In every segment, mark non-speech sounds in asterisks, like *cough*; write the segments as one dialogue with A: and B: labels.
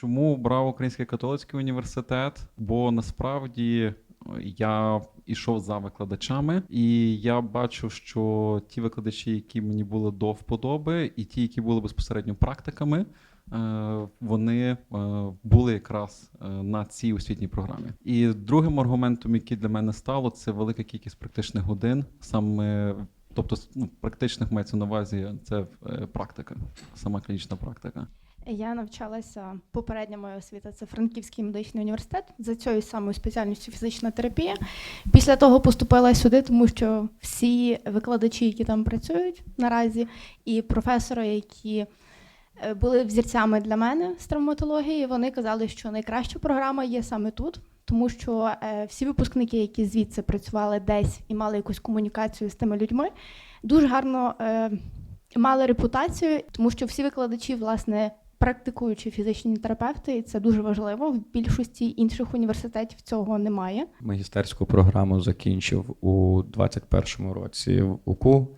A: Чому обрав Український католицький університет? Бо насправді е, я йшов за викладачами, і я бачу, що ті викладачі, які мені були до вподоби, і ті, які були безпосередньо практиками, е, вони е, були якраз на цій освітній програмі. І другим аргументом, який для мене стало, це велика кількість практичних годин, саме тобто ну, практичних мається на увазі це практика, сама клінічна практика.
B: Я навчалася попередня моя освіта. Це Франківський медичний університет за цією самою спеціальністю фізична терапія. Після того поступила сюди, тому що всі викладачі, які там працюють наразі, і професори, які е, були взірцями для мене з травматології, вони казали, що найкраща програма є саме тут. Тому що е, всі випускники, які звідси працювали десь і мали якусь комунікацію з тими людьми, дуже гарно е, мали репутацію, тому що всі викладачі, власне, практикуючі фізичні терапевти, і це дуже важливо. В більшості інших університетів цього немає.
C: Магістерську програму закінчив у 21-му році в УКУ.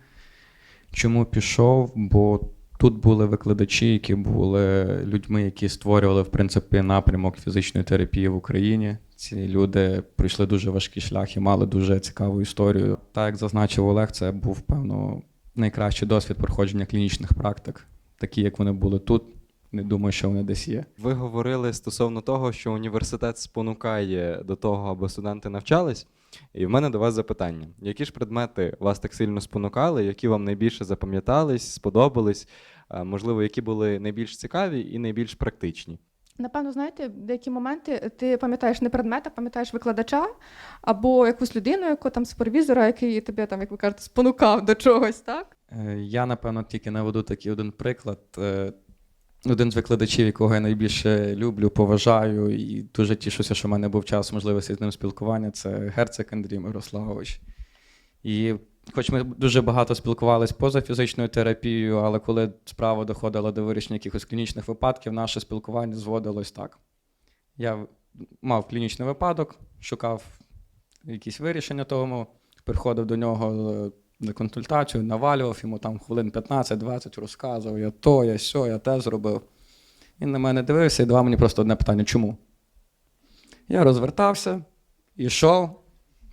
C: Чому пішов? Бо тут були викладачі, які були людьми, які створювали в принципі напрямок фізичної терапії в Україні. Ці люди пройшли дуже важкий шлях і мали дуже цікаву історію. Так як зазначив Олег, це був певно найкращий досвід проходження клінічних практик, такі як вони були тут. Не думаю, що вони десь є.
D: Ви говорили стосовно того, що університет спонукає до того, аби студенти навчались. І в мене до вас запитання: які ж предмети вас так сильно спонукали, які вам найбільше запам'ятались, сподобались? Можливо, які були найбільш цікаві і найбільш практичні?
E: Напевно, знаєте, деякі моменти ти пам'ятаєш не предмет, а пам'ятаєш викладача або якусь людину, яку там супервізора, який тебе там, як ви кажете, спонукав до чогось, так?
C: Е, Я, напевно, тільки наведу такий один приклад. Один з викладачів, якого я найбільше люблю, поважаю і дуже тішуся, що в мене був час можливості з ним спілкування, це герцог Андрій Мирославович. І хоч ми дуже багато спілкувалися поза фізичною терапією, але коли справа доходила до вирішення якихось клінічних випадків, наше спілкування зводилось так. Я мав клінічний випадок, шукав якісь вирішення тому, приходив до нього на консультацію, навалював йому там хвилин 15-20 розказував, я то, я сьо, я те зробив. Він на мене дивився і давав мені просто одне питання: чому? Я розвертався, йшов,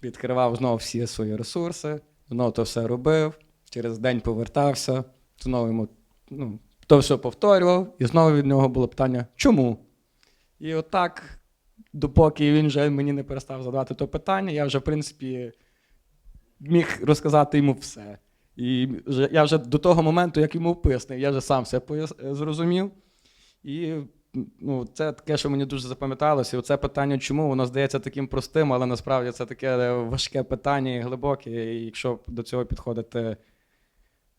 C: відкривав знову всі свої ресурси, знову то все робив, через день повертався, знову йому ну, то все повторював, і знову від нього було питання, чому? І отак, допоки він вже мені не перестав задавати то питання, я вже, в принципі, міг розказати йому все. І я вже до того моменту, як йому пояснив, я вже сам все пояс- зрозумів. І ну, це таке, що мені дуже запам'яталося. І оце питання, чому воно здається таким простим, але насправді це таке важке питання і глибоке. І якщо до цього підходити, е,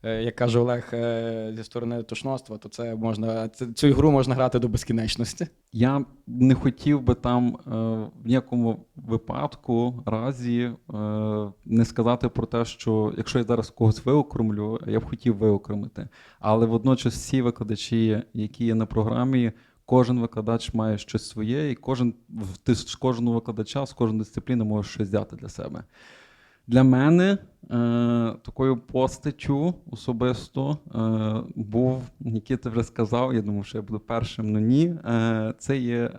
C: як каже Олег, е, зі сторони тошноства, то це можна цю ігру можна грати до безкінечності.
A: Я не хотів би там е, в ніякому випадку разі е, не сказати про те, що якщо я зараз когось виокремлю, я б хотів виокремити. Але водночас всі викладачі, які є на програмі, кожен викладач має щось своє, і кожен ти з кожного викладача, з кожної дисципліни можеш щось взяти для себе. Для мене е, такою постаттю особисто е, був, Нікіта вже сказав, я думав, що я буду першим, але ні. Е, це є е,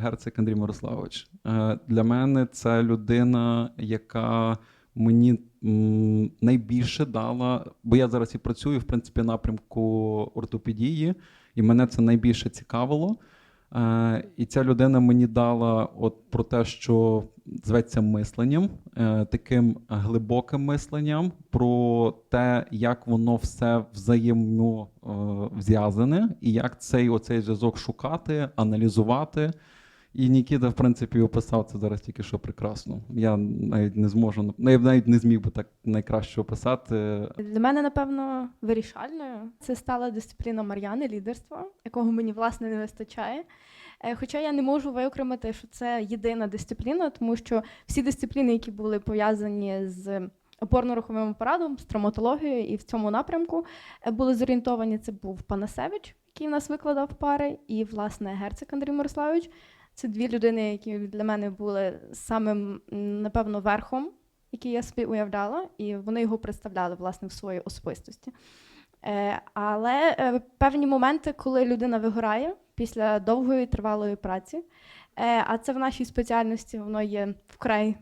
A: герцог Андрій Мирославович. Е, для мене це людина, яка мені м, найбільше дала, бо я зараз і працюю в принципі напрямку ортопедії, і мене це найбільше цікавило. Е, і ця людина мені дала от про те, що зветься мисленням, е, таким глибоким мисленням, про те, як воно все взаємов'язане, і як цей оцей зв'язок шукати, аналізувати. І Нікіта, в принципі, описав це зараз тільки що прекрасно. Я навіть не зможу, ну, я навіть не зміг би так найкраще описати.
B: Для мене, напевно, вирішальною це стала дисципліна Мар'яни, лідерство, якого мені власне не вистачає. Е, Хоча я не можу виокремити, що це єдина дисципліна, тому що всі дисципліни, які були пов'язані з опорно-руховим апаратом, з травматологією і в цьому напрямку е, були зорієнтовані. Це був Панасевич, який нас викладав пари, і власне герцог Андрій Мирославович. Це дві людини, які для мене були самим, напевно, верхом, який я собі уявляла, і вони його представляли власне в своїй особистості. Е, Але е, певні моменти, коли людина вигорає після довгої тривалої праці, е, а це в нашій спеціальності воно є вкрай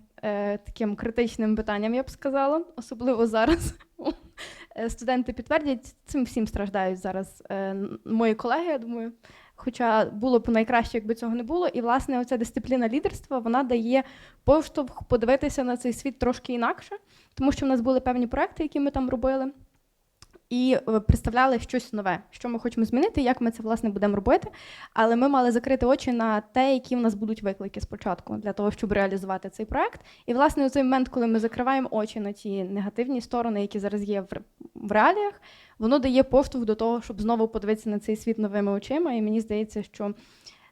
B: таким критичним питанням, я б сказала, особливо зараз. *laughs* Студенти підтвердять, цим всім страждають зараз мої колеги, я думаю. Хоча було б найкраще, якби цього не було. І, власне, оця дисципліна лідерства вона дає поштовх подивитися на цей світ трошки інакше, тому що в нас були певні проекти, які ми там робили, і е, представляли щось нове, що ми хочемо змінити, як ми це власне будемо робити. Але ми мали закрити очі на те, які в нас будуть виклики спочатку для того, щоб реалізувати цей проект. І власне у цей момент, коли ми закриваємо очі на ті негативні сторони, які зараз є в реаліях, воно дає поштовх до того, щоб знову подивитися на цей світ новими очима. І мені здається, що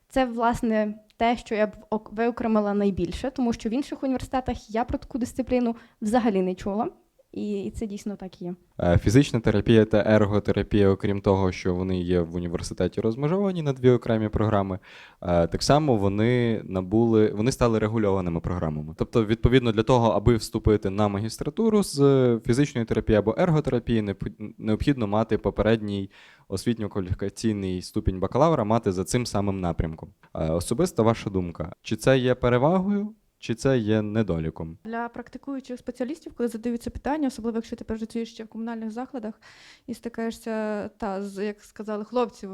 B: це власне те, що я б ок- виокремила найбільше, тому що в інших університетах я про таку дисципліну взагалі не чула. І, і це дійсно так є.
D: Е, Фізична терапія та ерготерапія, окрім того, що вони є в університеті розмежовані на дві окремі програми, е, так само вони набули, вони стали регульованими програмами. Тобто, відповідно для того, аби вступити на магістратуру з фізичної терапії або ерготерапії, необхідно мати попередній освітньо-кваліфікаційний ступінь бакалавра, мати за цим самим напрямком. Е, Особиста ваша думка, чи це є перевагою, чи це є недоліком?
E: Для практикуючих спеціалістів, коли задаються питання, особливо якщо ти працюєш ще в комунальних закладах і стикаєшся та з, як сказали хлопців,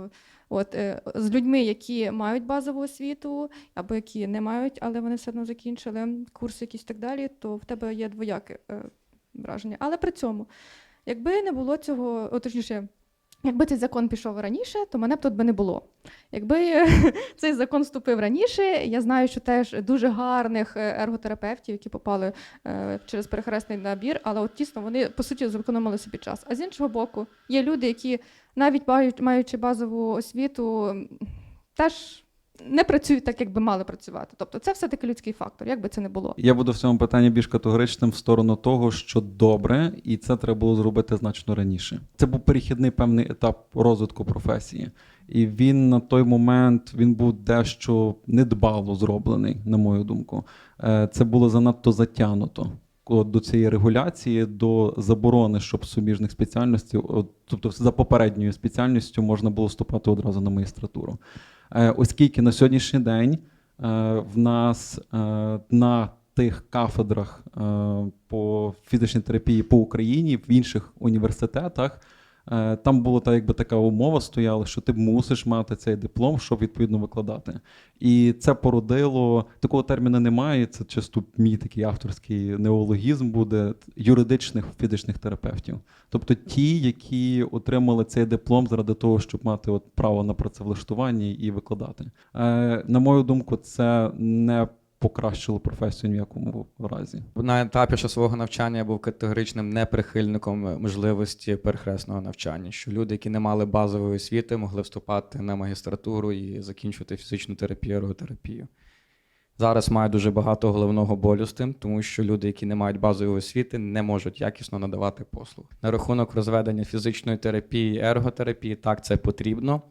E: от е, з людьми, які мають базову освіту, або які не мають, але вони все одно закінчили курси якісь так далі, то в тебе є двояке е, враження. Але при цьому, якби не було цього, о, точніше, якби цей закон пішов раніше, то мене б тут би не було. Якби *laughs* цей закон вступив раніше, я знаю, що теж дуже гарних е, ерготерапевтів, які попали е, через перехресний набір, але от тісно вони по суті зекономили собі час. А з іншого боку, є люди, які навіть маючи базову освіту, теж не працюють так, як би мали працювати. Тобто це все-таки людський фактор, як би це не було.
A: Я буду в цьому питанні більш категоричним в сторону того, що добре, і це треба було зробити значно раніше. Це був перехідний певний етап розвитку професії. І він на той момент він був дещо недбало зроблений, на мою думку. Е, Це було занадто затягнуто до цієї регуляції, до заборони, щоб суміжних спеціальностей, тобто за попередньою спеціальністю можна було вступати одразу на магістратуру. Е, Оскільки на сьогоднішній день е, в нас е, на тих кафедрах по фізичній терапії по Україні, в інших університетах, там була та якби така умова стояла, що ти мусиш мати цей диплом, щоб відповідно викладати. І це породило такого терміну немає. Це чисто мій такий авторський неологізм буде юридичних фізичних терапевтів. Тобто ті, які отримали цей диплом заради того, щоб мати от право на працевлаштування і викладати. Е, на мою думку, це не покращило професію ні в якому разі.
C: На етапі ще свого навчання я був категоричним неприхильником можливості перехресного навчання, що люди, які не мали базової освіти, могли вступати на магістратуру і закінчувати фізичну терапію, ерготерапію. Зараз маю дуже багато головного болю з тим, тому що люди, які не мають базової освіти, не можуть якісно надавати послуг. На рахунок розведення фізичної терапії, ерготерапії, так це потрібно,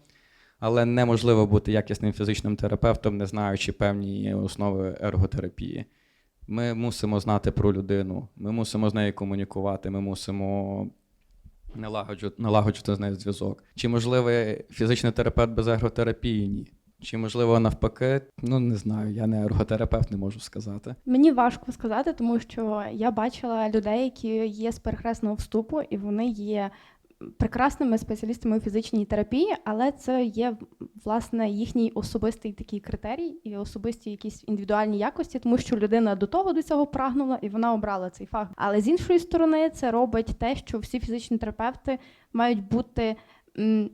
C: але неможливо бути якісним фізичним терапевтом, не знаючи певні основи ерготерапії. Ми мусимо знати про людину, ми мусимо з нею комунікувати, ми мусимо налагоджувати, налагоджувати з нею зв'язок. Чи можливий фізичний терапевт без ерготерапії? Ні. Чи можливо навпаки? Ну не знаю, я не ерготерапевт, не можу сказати.
B: Мені важко сказати, тому що я бачила людей, які є з перехресного вступу, і вони є прекрасними спеціалістами у фізичній терапії, але це є власне їхній особистий такий критерій і особисті якісь індивідуальні якості, тому що людина до того до цього прагнула і вона обрала цей фах. Але з іншої сторони, це робить те, що всі фізичні терапевти мають бути.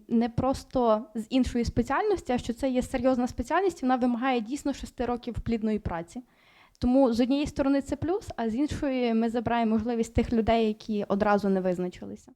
B: Не просто з іншої спеціальності, а що це є серйозна спеціальність, вона вимагає дійсно шести років плідної праці. Тому з однієї сторони це плюс, а з іншої ми забираємо можливість тих людей, які одразу не визначилися.